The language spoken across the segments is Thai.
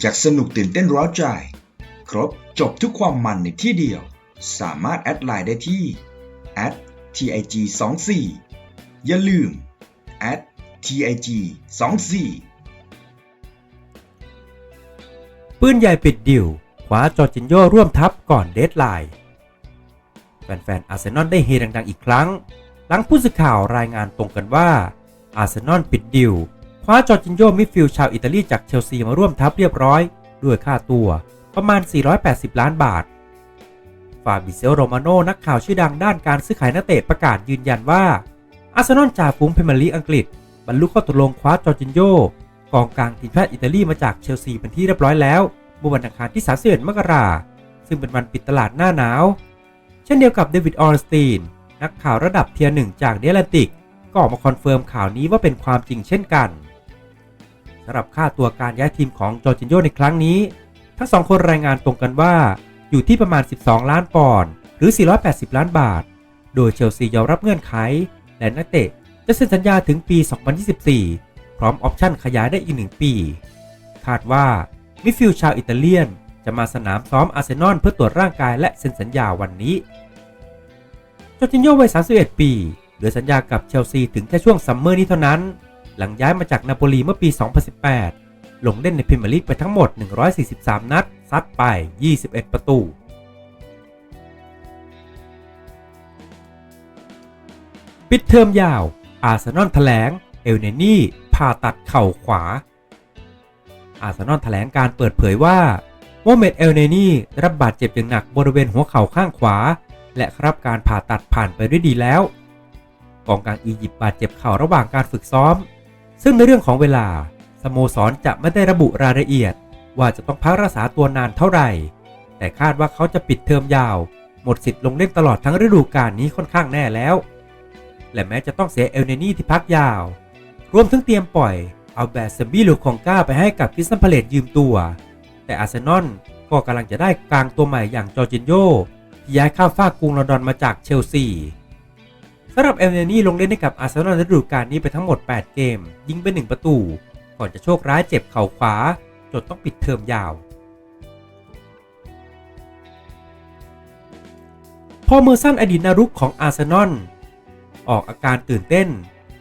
อยากสนุกตื่นเต้นร้าวใจ ครบจบทุกความมันในที่เดียว สามารถแอดไลน์ได้ที่ @tig 2 4 อย่าลืม @tig 2 4 ปืนใหญ่ปิดดิวคว้าจอร์จินโยร่วมทัพก่อนเดดไลน์แฟนๆอาร์เซนอลได้เฮดังๆอีกครั้ง หลังผู้สื่อข่าวรายงานตรงกันว่าอาร์เซนอลปิดดิว ว้าจอร์จินโยมิดฟิลด์ชาวอิตาลีจากเชลซีมาร่วมทัพเรียบร้อย ด้วยค่าตัวประมาณ 480 ล้านบาท ฟาบิเซลโรมาโนนักข่าวชื่อดังด้านการซื้อขายนักเตะประกาศยืนยันว่า อาร์เซนอลจ่าฝูงพรีเมียร์ลีกอังกฤษ บรรลุข้อตกลงคว้าจอร์จินโยกองกลางทีมชาติอิตาลีมาจากเชลซีเป็นที่เรียบร้อยแล้วเมื่อวันอังคารที่ 31 มกราซึ่งเป็นวันปิดตลาดหน้าหนาว เช่นเดียวกับเดวิด ออร์สตีน นักข่าวระดับเทียร์หนึ่งจากเดลติก ก็ออกมาคอนเฟิร์มข่าวนี้ว่าเป็นความจริงเช่นกัน สำหรับค่าตัวการย้ายทีมของจอร์จินโยในครั้งนี้ ทั้งสองคนรายงานตรงกันว่า อยู่ที่ประมาณ 12 ล้านปอนด์หรือ 480 ล้านบาท โดยเชลซียอมรับเงื่อนไข และนักเตะจะเซ็นสัญญาถึงปี 2024 พร้อมออปชั่นขยายได้อีก 1 ปี คาดว่ามิดฟิลด์ชาวอิตาเลียน จะมาสนามซ้อมอาร์เซนอลเพื่อตรวจร่างกายและเซ็นสัญญาวันนี้จอร์จินโยวัย 31 ปี เหลือสัญญากับเชลซีถึงแค่ช่วงซัมเมอร์นี้เท่านั้น หลังย้ายมาจากนาโปลีเมื่อปี 2018 ลงเล่นในพรีเมียร์ลีกไปทั้งหมด 143 นัด ซัดไป 21 ประตู ปิดเทอมยาว อาร์เซนอลแถลง เอลเนนี่ผ่าตัดเข่าขวา อาร์เซนอลแถลงการเปิดเผยว่าโมเมดเอลเนนี่รับบาดเจ็บอย่างหนักบริเวณหัวเข่าข้างขวา และครับการผ่าตัดผ่านไปด้วยดีแล้วกองกลางอียิปต์บาดเจ็บเข่าระหว่างการฝึกซ้อม ซึ่งในเรื่องของเวลา สโมสรจะไม่ได้ระบุรายละเอียด ว่าจะต้องพักรักษาตัวนานเท่าไหร่ แต่คาดว่าเขาจะปิดเทอมยาว หมดสิทธิ์ลงเล่นตลอดทั้งฤดูกาลนี้ค่อนข้างแน่แล้ว และแม้จะต้องเสียเอลเนนี่ที่พักยาว รวมถึงเตรียมปล่อยเอาแบสบี้ลูคองก้าไปให้กับคริสตันพาเลตยืมตัว แต่อาร์เซนอลก็กำลังจะได้กลางตัวใหม่อย่างจอร์จินโยที่ย้ายข้ามฟากกรุงลอนดอนมาจากเชลซี สำหรับเอลเนนี่ลงเล่นให้กับอาร์เซนอลในฤดูกาลนี้ไปทั้งหมด 8 เกม ยิงไป 1 ประตู ก่อนจะโชคร้ายเจ็บเข่าขวา จนต้องปิดเทอมยาว พอเมอร์สันอดีตนารุกของอาร์เซนอลออกอาการตื่นเต้น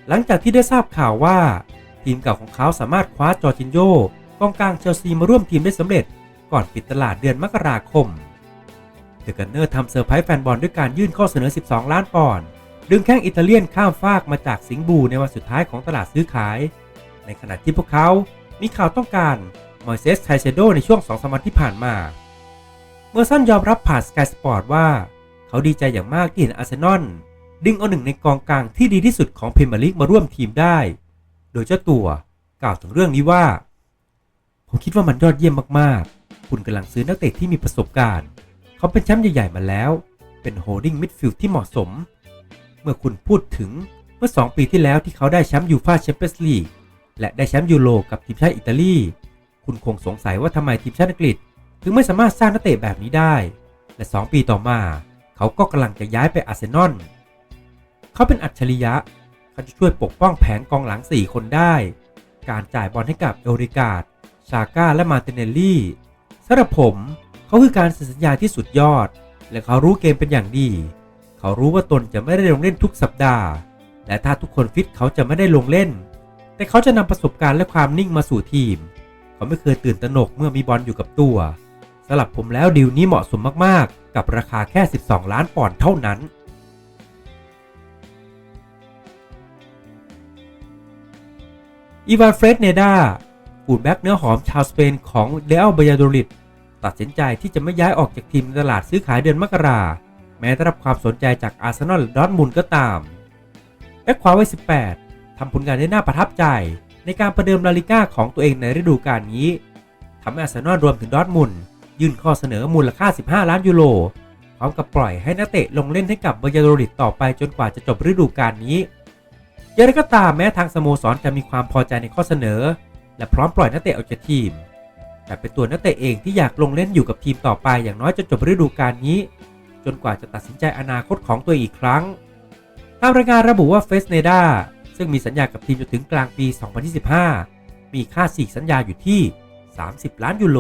หลังจากที่ได้ทราบข่าวว่า ทีมเก่าของเขาสามารถคว้าจอร์จินโยกองกลางเชลซีมาร่วมทีมได้สำเร็จ ก่อนปิดตลาดเดือนมกราคมเดอะกันเนอร์ทำเซอร์ไพรส์แฟนบอลด้วยการยื่นข้อเสนอ 12 ล้านปอนด์ ดึงแข้งอิตาเลียนข้ามฟากมาจากสิงห์บูในวันสุดท้ายของตลาดซื้อขาย ในขณะที่พวกเขา มีข่าวต้องการมอยเซสไทเซโดในช่วง2สมัยที่ผ่านมา เมื่อสั้นยอมรับผ่านสกายสปอร์ตว่า เขาดีใจอย่างมากที่เห็นอาร์เซนอลดึงเอาหนึ่งในกองกลางที่ดีที่สุดของพรีเมียร์ลีกมาร่วมทีมได้ โดยเจ้าตัวกล่าวถึงเรื่องนี้ว่า ผมคิดว่ามันยอดเยี่ยมมากๆ คุณกำลังซื้อนักเตะที่มีประสบการณ์ เขาเป็นแชมป์ใหญ่ๆมาแล้ว เป็นโฮลดิ้งมิดฟิลด์ที่เหมาะสม มื่อคุณพูดถึงเมื่อ 2 ปีที่แล้วที่เขาได้แชมป์ยูฟ่าแชมเปี้ยนส์ลีกและได้แชมป์ยูโรกับทีมชาติอิตาลี คุณคงสงสัยว่าทำไมทีมชาติอังกฤษ ถึงไม่สามารถสร้างนักเตะแบบนี้ได้ และ 2 ปีต่อมา เขาก็กำลังจะย้ายไปอาร์เซนอลเขาเป็นอัจฉริยะ เขาจะช่วยปกป้องแผงกองหลัง 4 คนได้ การจ่ายบอลให้กับเอริกาดชาก้าและมาร์ติเนลลี่สำหรับผม เขาคือการเซ็นสัญญาที่สุดยอด และเขารู้เกมเป็นอย่างดี เขารู้ว่าตนจะไม่ได้ลงเล่นทุกสัปดาห์ และถ้าทุกคนฟิตเขาจะไม่ได้ลงเล่น แต่เขาจะนำประสบการณ์และความนิ่งมาสู่ทีม เขาไม่เคยตื่นตระหนกเมื่อมีบอลอยู่กับตัวสำหรับผมแล้วดีลนี้เหมาะสมมากๆ กับราคาแค่ 12 ล้านปอนด์เท่านั้นอีวานเฟรดเนดาฟูดแบ็กเนื้อหอมชาวสเปนของเดลบายาโดริดตัดสินใจที่จะไม่ย้ายออกจากทีมในตลาดซื้อขายเดือนมกรา แม้ได้รับความสนใจจากอาร์เซนอลดอทมุนก็ตามแบ็กขวาวัย 18 ทำผลงานได้น่าประทับใจ ในการประเดิมลาลิก้าของตัวเองในฤดูกาลนี้ทำให้อาร์เซนอลรวมถึงดอทมุนยื่นข้อเสนอมูลค่า 15 ล้านยูโรพร้อมกับปล่อยให้นักเตะลงเล่นให้กับบายาโดริดต่อไปจนกว่าจะจบฤดูกาลนี้อย่างไรก็ตามแม้ทางสโมสรจะมีความพอใจในข้อเสนอ และพร้อมปล่อยนักเตะออกจากทีม แต่เป็นตัวนักเตะเองที่อยากลงเล่นอยู่กับทีมต่อไปอย่างน้อยจนจบฤดูกาลนี้ จนกว่าจะตัดสินใจอนาคตของตัวอีกครั้งตามรายงานระบุว่าเฟสเนดาซึ่งมีสัญญากับทีมจนถึงกลางปี 2025 มีค่าสี่สัญญาอยู่ที่ 30 ล้านยูโร